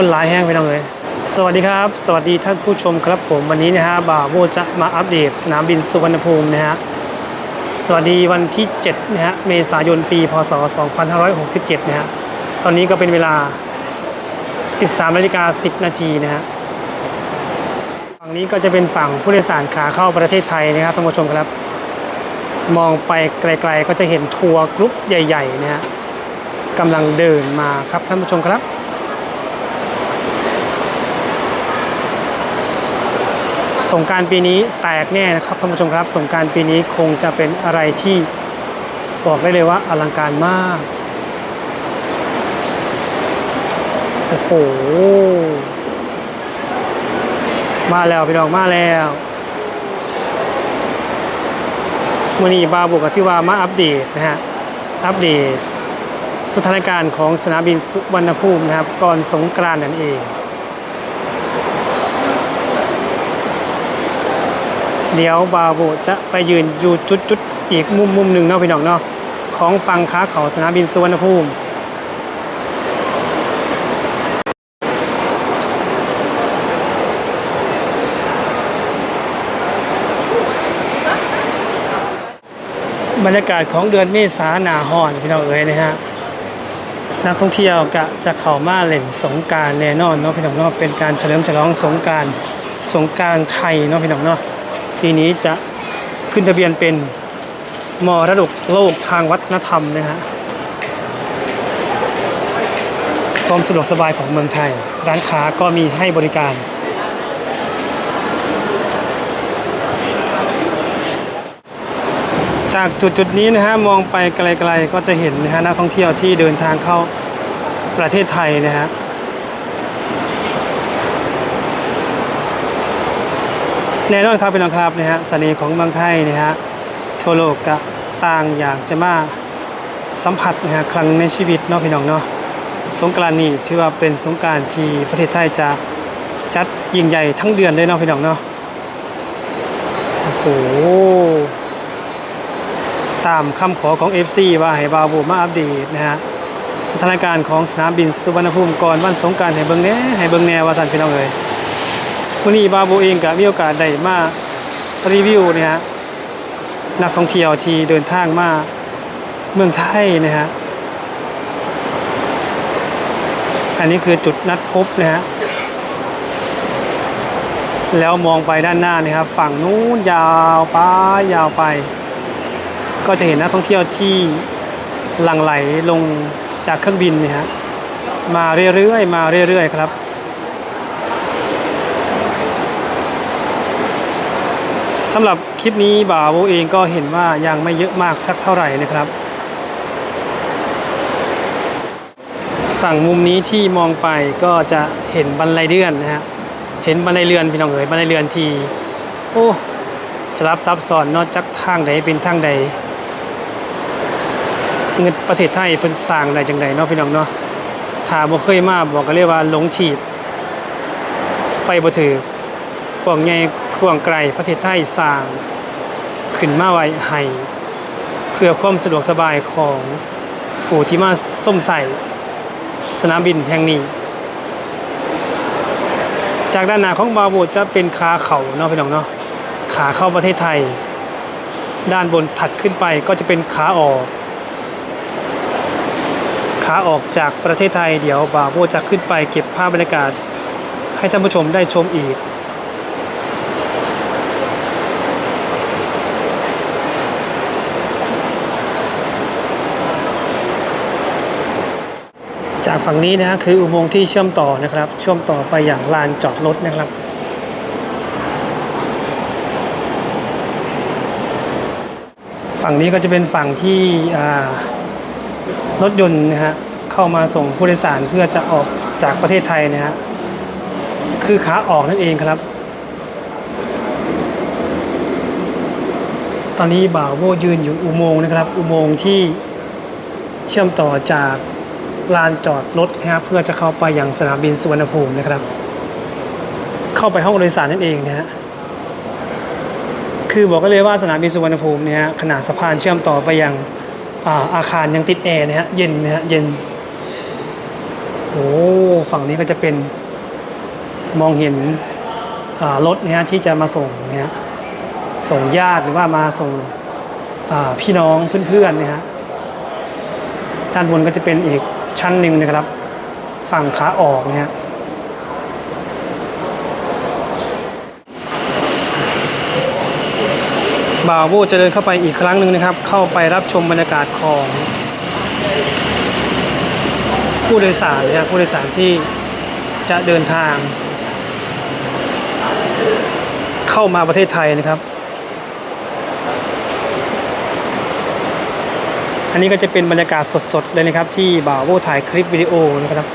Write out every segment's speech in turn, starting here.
คนหลายแห้งไปน้องเลยสวัสดีครับ สวัสดีท่านผู้ชมครับผมวันนี้นะฮะบ่าวโบจะมาอัปเดตสนามบินสุวรรณภูมินะฮะสวัสดีวันที่7นะฮะเมษายนปีพศ 2567 นะฮะตอนนี้ก็เป็นเวลา 13นาฬิกา10 นาทีนะฮะฝั่งนี้ก็จะเป็นฝั่งผู้โดยสารขาเข้าประเทศไทยนะครับท่านผู้ชมครับ มองไปไกลๆก็จะเห็นทัวร์กรุ๊ปใหญ่ๆนะฮะกำลังเดินมาครับท่านผู้ชมครับ สงการปีนี้แตกแน่นะครับท่านผู้ชมครับ สงการปีนี้คงจะเป็นอะไรที่บอกได้เลยว่าอลังการมากโอ้โหมาแล้วพี่น้องมาแล้ววันนี้บาบุกกับที่ว่ามาอัปเดตนะฮะอัปเดตสถานการณ์ของสนามบินสุวรรณภูมินะครับ ก่อนสงกรานต์นั่นเอง เดี๋ยวบาโบจะไปยืนอยู่จุดจุดๆอีกมุมมุมหนึ่งเนาะพี่น้องเนาะของฝั่งขาเขาสนามบินสุวรรณภูมิบรรยากาศของเดือนเมษาหนาห่อนพี่น้องเอ๋ยนะฮะนักท่องเที่ยวกะจะเข้ามาเล่นสงการแน่นอนเนาะพี่น้องเนาะเป็นการเฉลิมฉลองสงการสงการไทยเนาะพี่น้องเนาะ ปีนี้จะขึ้นทะเบียนเป็นมรดกโลกทางวัฒนธรรมนะฮะความสะดวกสบายของเมืองไทย ร้านค้าก็มีให้บริการ จากจุดจุดนี้นะฮะมองไปไกลๆก็จะเห็นนะฮะนักท่องเที่ยวที่เดินทางเข้าประเทศไทยนะฮะ แน่นอนครับพี่น้องครับนะฮะเสน่ห์ของเมืองไทยนะฮะทั่วโลกก็ต่างอยากจะมาสัมผัสนะฮะครั้งในชีวิตเนาะพี่น้องเนาะสงกรานต์นี้ถือว่าเป็นสงกรานต์ที่ประเทศไทยจะจัดยิ่งใหญ่ทั้งเดือนเลยเนาะพี่น้องเนาะโอ้โหตามคำขอของ FC ว่าให้บาวบูมาอัปเดตนะฮะสถานการณ์ของสนามบินสุวรรณภูมิก่อนวันสงกรารให้เบิ่งแหน่ให้เบิ่งแน่ว่าสันพี่น้องเอ้ย วันนี้บาวบูเองก็มีโอกาสได้มารีวิวนะฮะนักท่องเที่ยวที่เดินทางมาเมืองไทยนะฮะอันนี้คือจุดนัดพบนะฮะแล้วมองไปด้านหน้านี่ครับ ฝั่งนู้นยาวไปยาวไป ก็จะเห็นนักท่องเที่ยวที่หลั่งไหลลงจากเครื่องบินเนี่ยฮะมาเรื่อยๆ มาเรื่อยๆ ครับำหรับคลิปนี้บ่าวเองก็เห็นว่ายังไม่เยอะมากสักเท่าไหร่นะครับ ฝั่งมุมนี้ที่มองไปก็จะเห็นบันไดเลื่อนนะฮะเห็นบันไดเลื่อนพี่น้องเอ๋ยบันไดเลื่อนทีโอ้สลับซับซ้อนนอกจากทางใดเป็นทางใดเงินประเทศไทยเพิ่นสร้างได้จังไดเนาะพี่น้องเนาะถ้าบ่เคยมาบอกก็เรียกว่าหลงถีบไปบ่ถือกวางใหญ่ กวางไกลประเทศไทยสร้าง ขึ้นมาไว้ให้เพื่อความสะดวกสบายของผู้ที่มาส้มใส่สนามบินแห่งนี้ จากด้านหน้าของบาโบจะเป็นขาเขาเนาะพี่น้องเนาะขาเข้าประเทศไทย ด้านบนถัดขึ้นไปก็จะเป็นขาออกขาออกจากประเทศไทยเดี๋ยวบาโบจะขึ้นไปเก็บภาพบรรยากาศ ให้ท่านผู้ชมได้ชมอีก จากฝั่งนี้นะคืออุโมงค์ที่เชื่อมต่อนะครับ เชื่อมต่อไปอย่างลานจอดรถนะครับ ฝั่งนี้ก็จะเป็นฝั่งที่รถยนต์นะฮะเข้ามาส่งผู้โดยสารเพื่อจะออกจากประเทศไทยนะฮะคือขาออกนั่นเองครับ ตอนนี้บ่าวโวยืนอยู่อุโมงค์นะครับ อุโมงค์ที่เชื่อมต่อจาก ลานจอดรถนะครับเพื่อจะเข้าไปยังสนามบินสุวรรณภูมินะครับ เข้าไปห้องโดยสารนั่นเองนะฮะคือบอกกันเลยว่าสนามบินสุวรรณภูมิเนี่ยฮะขนาดสะพานเชื่อมต่อไปยังอาอาคารยังติดแอร์นะฮะเย็นนะฮะเย็นโอ้ฝั่งนี้ก็จะเป็นมองเห็นรถนะฮะที่จะมาส่งนะฮะส่งญาติหรือว่ามาส่งพี่น้องเพื่อนๆนะฮะด้านบนก็จะเป็นอีก ชั้นหนึ่งนะครับ ฝั่งขาออกนะฮะบ่าวโบจะเดินเข้าไปอีกครั้งหนึ่งนะครับ เข้าไปรับชมบรรยากาศของ ผู้โดยสารนะครับผู้โดยสารที่จะเดินทาง เข้ามาประเทศไทยนะครับ อันนี้ก็จะเป็นบรรยากาศสดๆเลยนะครับ ที่บ่าวโบถ่ายคลิปวิดีโอนะครับ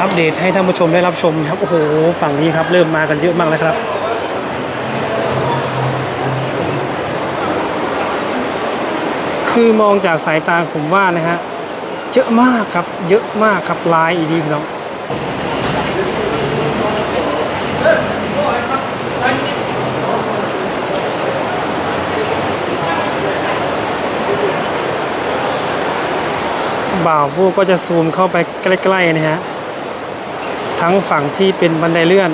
อัปเดตให้ท่านผู้ชมได้รับชมครับ โอ้โห ฝั่งนี้ครับ เริ่มมากันเยอะมากแล้วครับคือมองจากสายตาผมว่านะฮะเยอะมากครับ เยอะมากครับลายอีดีพี่น้อง บ่าวผู้ก็จะซูมเข้าไปใกล้ๆนะฮะ ทั้งฝั่งที่เป็นบันไดเลื่อน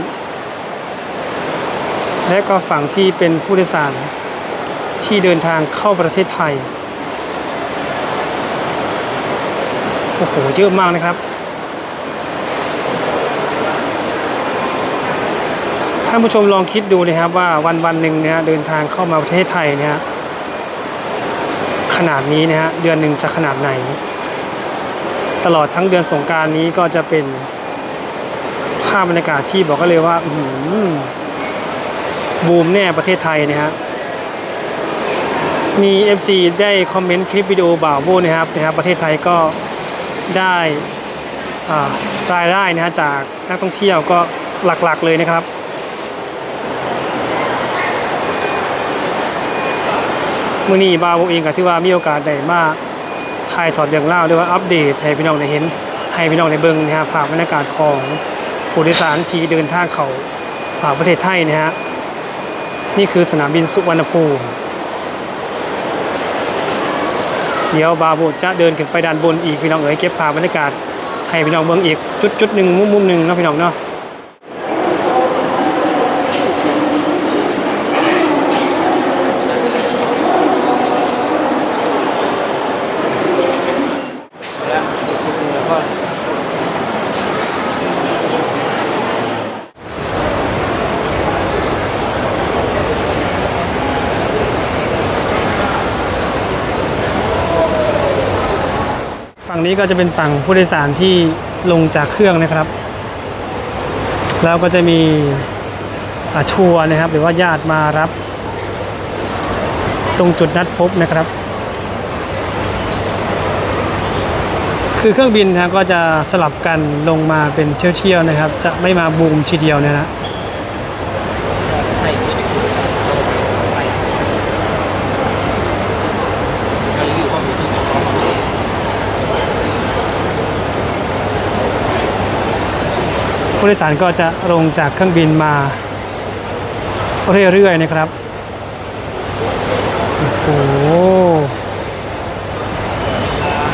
และก็ฝั่งที่เป็นผู้โดยสารที่เดินทางเข้าประเทศไทย โอ้โห เยอะมากนะครับ ท่านผู้ชมลองคิดดูนะครับว่าวันวันหนึ่งเนี่ยเดินทางเข้ามาประเทศไทยเนี่ยขนาดนี้นะฮะเดือนหนึ่งจะขนาดไหน ตลอดทั้งเดือนสงการนี้ก็จะเป็นภาพบรรยากาศที่บอกก็เลยว่าอืบูมแน่ประเทศไทยนะฮะมี FC ได้คอมเมนต์คลิปวิดีโอบ่าวโบนะครับนะครับ ประเทศไทยก็ได้รายได้นะฮะจากนักท่องเที่ยวก็หลักๆเลยนะครับมื่อนี้บาวโบเองก็ถือว่ามีโอกาสได้มาก ถ่ายถอดเรื่องเล่าหรือว่าอัปเดตให้พี่น้องได้เห็น ให้พี่น้องได้เบิ่งนะครับภาพบรรยากาศของผู้โดยสารที่เดินทางเข้าอ่าประเทศไทยนะฮะนี่คือสนามบินสุวรรณภูมิ เดี๋ยวบาโบจะเดินขึ้นไปด้านบนอีกพี่น้องเอ๋ยเก็บภาพบรรยากาศให้พี่น้องเบิ่งอีกจุดจุดหนึ่งมุมมุมหนึ่งนะพี่น้องเนาะ นี้ก็จะเป็นฝั่งผู้โดยสารที่ลงจากเครื่องนะครับ แล้วก็จะมีทัวร์นะครับ หรือว่าญาติมารับ ตรงจุดนัดพบนะครับ คือเครื่องบินนะก็จะสลับกันลงมาเป็นเที่ยวๆนะครับ จะไม่มาบูมทีเดียวเนยนะ ไทยไม่ได้พูดไทยก็รีวิวความรู้สึกของเขามาดู ผู้โดยสารก็จะลงจากเครื่องบินมาเรื่อยๆนะครับ โอ้โห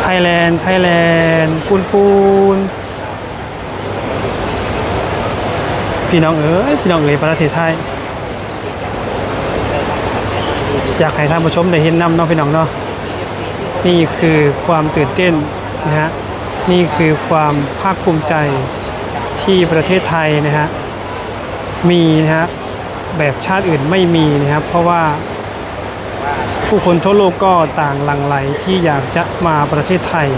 ไทยแลนด์ ไทยแลนด์ ปูนปูน พี่น้องเอ๋ยพี่น้องเอ๋ยประเทศไทย อยากให้ท่านผู้ชมได้เห็นนำเนาะพี่น้องเนาะ นี่คือความตื่นเต้นนะฮะ นี่คือความภาคภูมิใจ ที่ประเทศไทยนะฮะมีนะฮะแบบชาติอื่นไม่มีนะครับ เพราะว่าผู้คนทั่วโลกก็ต่างหลั่งไหลที่อยากจะมาประเทศไทย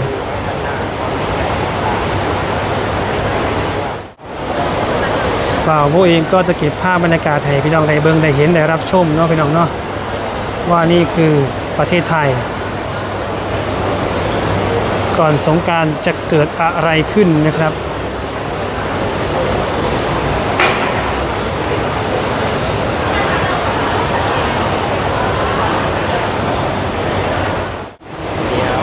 บ่าวโบเองก็จะเก็บภาพบรรยากาศให้พี่น้องได้เบิ่งได้เห็นได้รับชมเนาะพี่น้องเนาะว่านี่คือประเทศไทย ก่อนสงการจะเกิดอะไรขึ้นนะครับ เดี๋ยว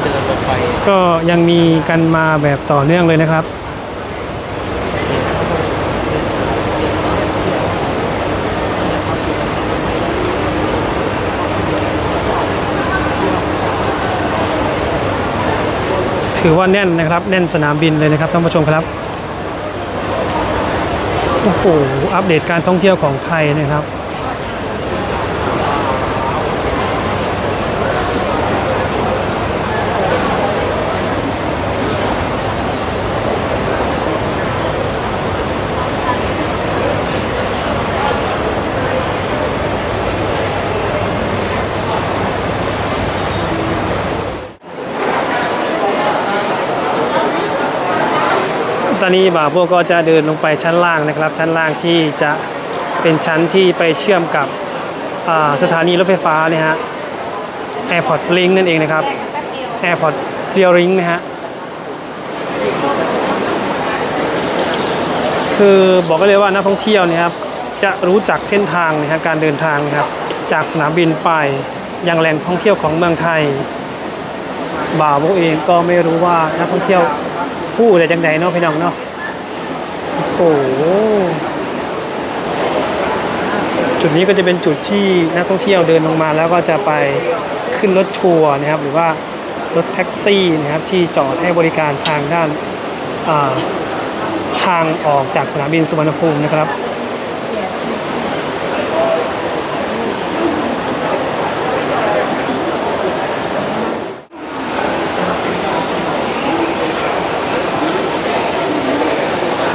เราก็จะเดินลงไปก็ยังมีกันมาแบบต่อเนื่องเลยนะครับถถือว่าแน่นนะครับ แน่นสนามบินเลยนะครับท่านผู้ชมครับ โอ้โห อัปเดตการท่องเที่ยวของไทยนะครับ นนี้บ่าวพวกก็จะเดินลงไปชั้นล่างนะครับ ชั้นล่างที่จะเป็นชั้นที่ไปเชื่อมกับสถานีรถไฟฟ้าเนี่ยฮะ Airport Link นั่นเองนะครับ Airport Rail Link นะฮะคือบอกกันเลยว่านักท่องเที่ยวนี่ครับ จะรู้จักเส้นทางนะฮะการเดินทางนะครับ จากสนามบินไปยังแหล่งท่องเที่ยวของเมืองไทยบ่าวพวกเองก็ไม่รู้ว่านักท่องเที่ยว ผู้อะไรจังใดเนาะพี่น้องเนาะโอ้โหจุดนี้ก็จะเป็นจุดที่นักท่องเที่ยวเดินลงมาแล้วก็จะไปขึ้นรถทัวร์นะครับ หรือว่ารถแท็กซี่นะครับที่จอดให้บริการทางด้านทางออกจากสนามบินสุวรรณภูมินะครับ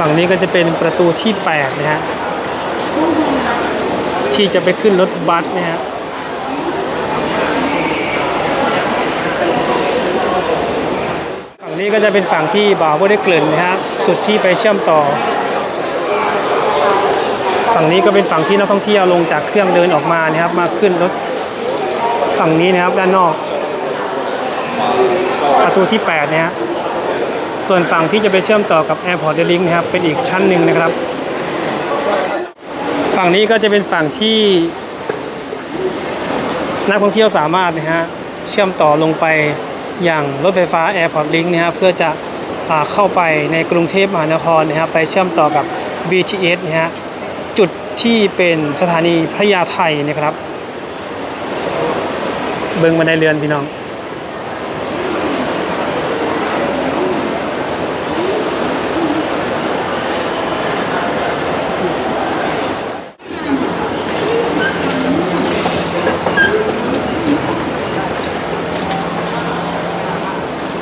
ฝั่งนี้ก็จะเป็นประตูที่8นะฮะที่จะไปขึ้นรถบัสนะฮะฝั่งนี้ก็จะเป็นฝั่งที่บ่าวบ่ได้เกลิ่นนะฮะจุดที่ไปเชื่อมต่อ ฝั่งนี้ก็เป็นฝั่งที่นักท่องเที่ยวลงจากเครื่องเดินออกมานะครับ มาขึ้นรถฝั่งนี้นะครับด้านนอก ประตูที่8เนี่ยฮะ ส่วนฝั่งที่จะไปเชื่อมต่อกับ Airport r a i l Link นะครับเป็นอีกชั้นหนึ่งนะครับ ฝั่งนี้ก็จะเป็นฝั่งที่นักท่องเที่ยวสามารถนะฮะเชื่อมต่อลงไปอย่างรถไฟฟ้า Airport Link นะครับเพื่อจะอเข้าไปในกรุงเทพมหานครนะครับไปเชื่อมต่อกับ BTS นะฮะจุดที่เป็นสถานีพญาไทยนะครับ เบิ้งบันไดเรือนพี่น้อง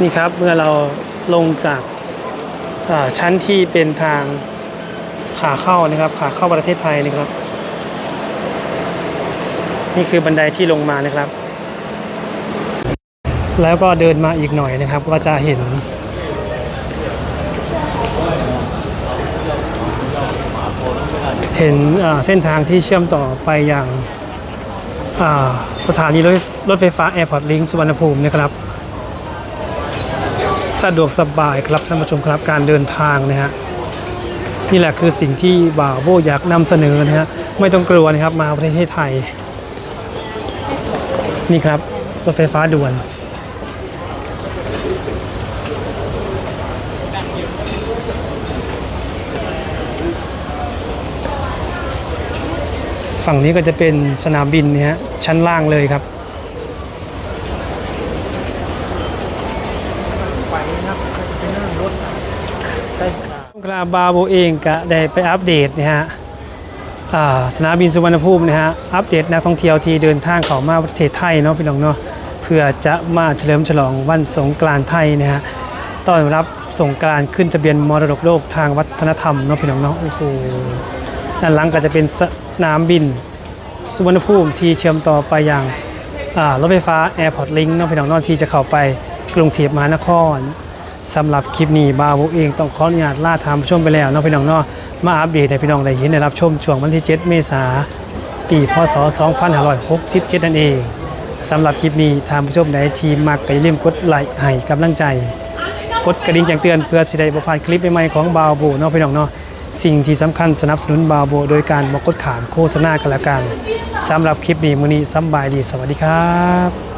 นี่ครับเมื่อเราลงจากาชั้นที่เป็นทางขาเข้านะครับ ขาเข้าประเทศไทยนะครับ นี่คือบันไดที่ลงมานะครับ แล้วก็เดินมาอีกหน่อยนะครับ ก็จะเห็น เห็นเส้นทางที่เชื่อมต่อไปอย่างสถานีรถไฟฟ้า Airport Link สุวรรณภูมินะครับ สะดวกสบายครับท่านผู้ชมครับการเดินทางนะฮะนี่แหละคือสิ่งที่บ่าวโบอยากนำเสนอนะฮะไม่ต้องกลัวนะครับมาประเทศไทย นี่ครับรถไฟฟ้าด่วน ฝั่งนี้ก็จะเป็นสนามบินนะฮะชั้นล่างเลยครับ ไปนะครับไปนั่งรถใกล้ กลาบาโบเองก็ได้ไปอัปเดตนะฮะสนามบินสุวรรณภูมินะฮะอัปเดตนักท่องเที่ยวที่เดินทางเข้ามาประเทศไทยเนาะพี่น้องเนาะเพื่อจะมาเฉลิมฉลองวันสงกรานต์ไทยนะฮะต้อนรับสงกรานต์ขึ้นทะเบียนมรดกโลกทางวัฒนธรรมเนาะพี่น้องเนาะโอ้โหด้านหลังก็จะเป็นสนามบินสุวรรณภูมิที่เชื่อมต่อไปยังอ่ารถไฟฟ้า Airport Link เนาะพี่น้องเนาะที่จะเข้าไปกรุงเทพมหานคร สำหรับคลิปนี้บาวกเองต้องขออนุญาตล่าทามผู้ชมไปแล้วเนาะพี่น้องเนาะมาอัปเดตให้พี่น้องได้เห็นได้รับชมช่วงวันที่ 7 เมษาปีพศ 2567 นั่นเองสำหรับคลิปนี้ทามผู้ชมใดทีมมักก็อย่าลืมกดไลค์ให้กำลังใจ กดกระดิ่งแจ้งเตือนเพื่อสิได้บ่พลาดคลิปใหม่ๆของบาวโบเนาะพี่น้องเนาะสิ่งที่สำคัญสนับสนุนบาวโบ โดยการบ่กดขามโฆษณากันละกันสำหรับคลิปนี้มื้อนี้สำบายดีสวัสดีครับ